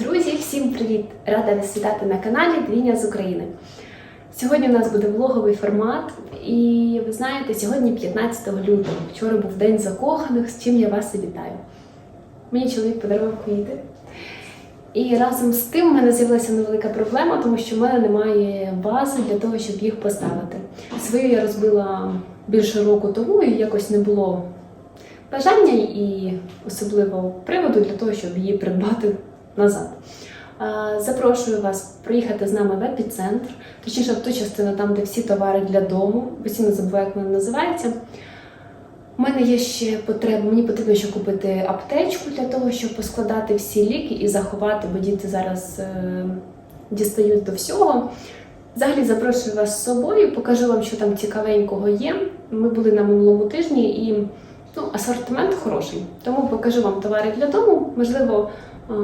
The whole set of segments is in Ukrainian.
Друзі, всім привіт! Рада вас вітати на каналі Двійня з України. Сьогодні у нас буде влоговий формат, і ви знаєте, сьогодні 15 лютого. Вчора був день закоханих, з чим я вас і вітаю. Мені чоловік подарував квіти. І разом з тим в мене з'явилася невелика проблема, тому що в мене немає бази для того, щоб їх поставити. Свою я розбила більше року тому, і якось не було бажання і особливо приводу для того, щоб її придбати назад. Запрошую вас приїхати з нами в епіцентр, точніше в ту частину, там, де всі товари для дому. Постійно забуваю, як вона називається. У мене є ще потреба, мені потрібно ще купити аптечку для того, щоб поскладати всі ліки і заховати, бо діти зараз е, дістають до всього. Взагалі запрошую вас з собою, покажу вам, що там цікавенького є. Ми були на минулому тижні і ну, асортимент хороший. Тому покажу вам товари для дому. Можливо, е,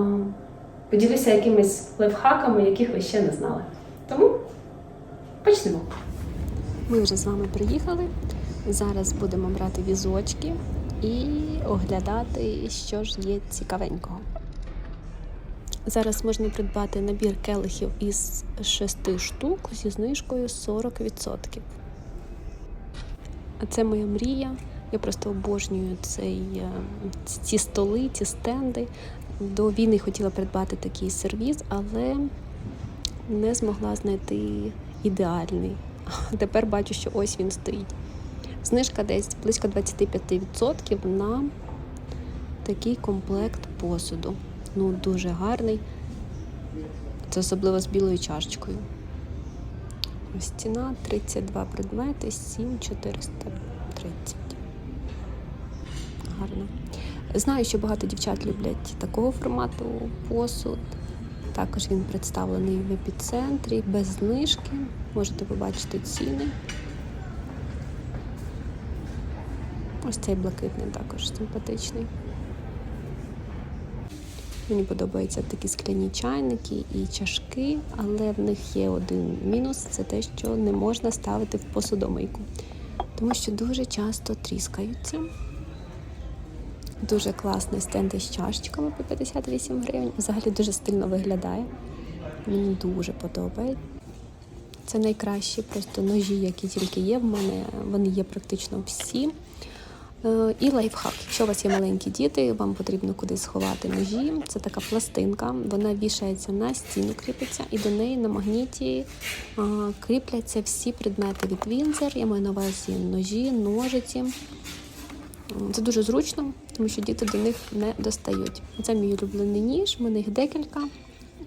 поділюся якимись лайфхаками, яких ви ще не знали. Тому почнемо. Ми вже з вами приїхали. Зараз будемо брати візочки і оглядати, що ж є цікавенького. Зараз можна придбати набір келихів із 6 штук зі знижкою 40%. А це моя мрія. Я просто обожнюю цей, е, ці столи, ці стенди. До війни хотіла придбати такий сервіз, але не змогла знайти ідеальний. Тепер бачу, що ось він стоїть. Знижка десь близько 25% на такий комплект посуду. Ну, дуже гарний. Це особливо з білою чашечкою. Ось ціна 32 предмети, 7430. Гарно. Знаю, що багато дівчат люблять такого формату посуд. Також він представлений в епіцентрі без знижки. Можете побачити ціни. Ось цей блакитний також симпатичний. Мені подобаються такі скляні чайники і чашки, але в них є один мінус це те, що не можна ставити в посудомийку, тому що дуже часто тріскаються. Дуже класний стенд із чашечками по 58 гривень. Взагалі дуже стильно виглядає. Мені дуже подобається. Це найкращі просто ножі, які тільки є в мене. Вони є практично всі. Е, І лайфхак. Якщо у вас є маленькі діти, вам потрібно кудись сховати ножі. Це така пластинка, вона вішається на стіну, кріпиться, і до неї на магніті кріпляться всі предмети від Вінзер. Я маю на увазі ножі, ножиці. Це дуже зручно, тому що діти до них не достають. Це мій улюблений ніж, в мене їх декілька.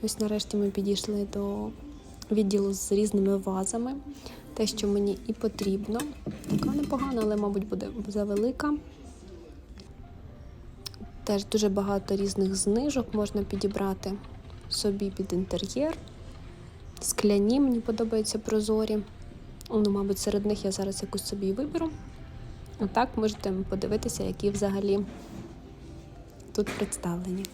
Ось нарешті ми підійшли до відділу з різними вазами. Те, що мені і потрібно. Така непогана, але, мабуть, буде завелика. Теж дуже багато різних знижок можна підібрати собі під інтер'єр. Скляні, мені подобаються прозорі. Ну, мабуть, серед них я зараз якусь собі виберу. А так можете подивитися, які взагалі тут представлені.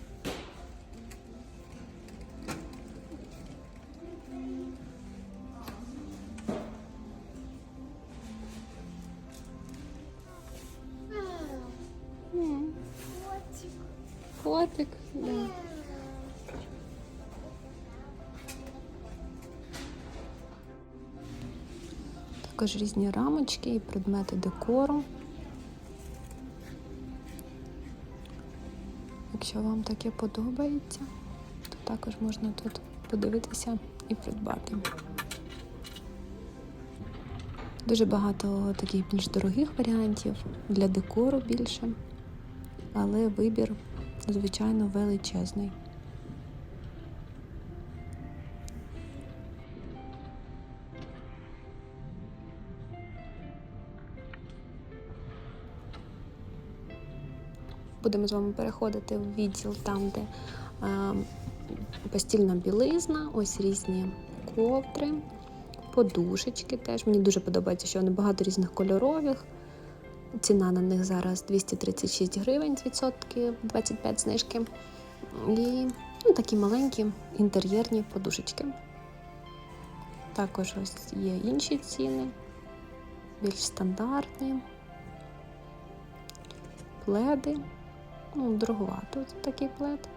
Котик. Також різні рамочки і предмети декору. Якщо вам таке подобається, то також можна тут подивитися і придбати. Дуже багато таких більш дорогих варіантів для декору більше, але вибір, звичайно, величезний. Будемо з вами переходити в відділ там, де е, постільна білизна, ось різні ковдри, подушечки теж. Мені дуже подобається, що вони багато різних кольорових. Ціна на них зараз 236 гривень з відсотків 25 знижки. І ну, такі маленькі інтер'єрні подушечки. Також ось є інші ціни, більш стандартні. Пледи. Ну, дороговато такий плед.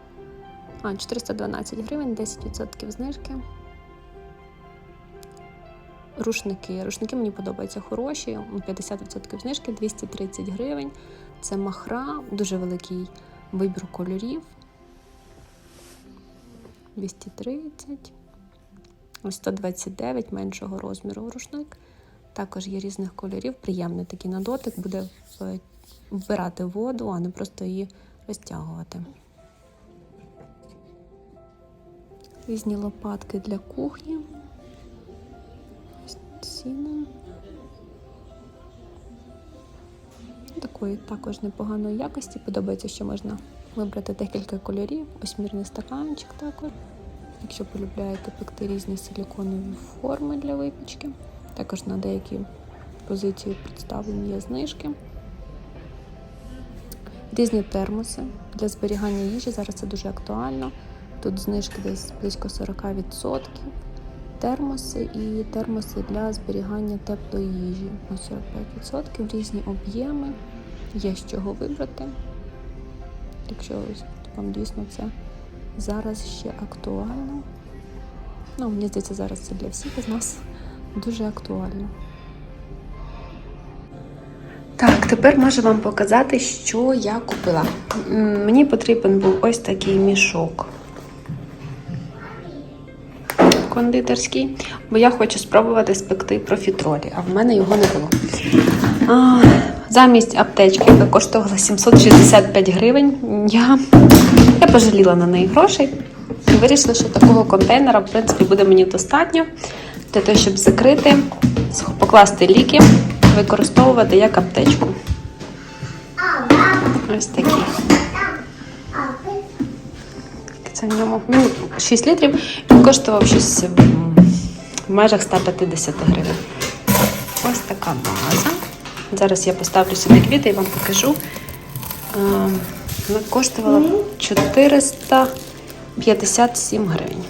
А, 412 гривень, 10% знижки. Рушники. Рушники мені подобаються хороші. 50% знижки, 230 гривень. Це махра, дуже великий вибір кольорів. 230. Ось 129 меншого розміру рушник. Також є різних кольорів. Приємний такий на дотик, буде в- вбирати воду, а не просто її розтягувати. Різні лопатки для кухні. Ось. Такої також непоганої якості. Подобається, що можна вибрати декілька кольорів. Осьмірний стаканчик також. Якщо полюбляєте пекти різні силіконові форми для випічки. Також на деякі позиції представлені є знижки. Різні термоси для зберігання їжі. Зараз це дуже актуально. Тут знижки десь близько 40%. Термоси і термоси для зберігання теплої їжі на 45%, різні об'єми, є з чого вибрати. Якщо вам дійсно це зараз ще актуально. Ну, мені здається, зараз це для всіх із нас дуже актуально. Тепер можу вам показати, що я купила. Мені потрібен був ось такий мішок кондитерський, бо я хочу спробувати спекти профітролі, а в мене його не було. А, замість аптечки, яка коштувала 765 гривень, я, я пожаліла на неї грошей і вирішила, що такого контейнера, в принципі, буде мені достатньо для того, щоб закрити, покласти ліки, використовувати як аптечку. Ось такі. Це в ньому він 6 літрів. Він коштував щось в межах 150 гривень. Ось така база. Зараз я поставлю сюди квіти і вам покажу. Е, Вона коштувала 457 гривень.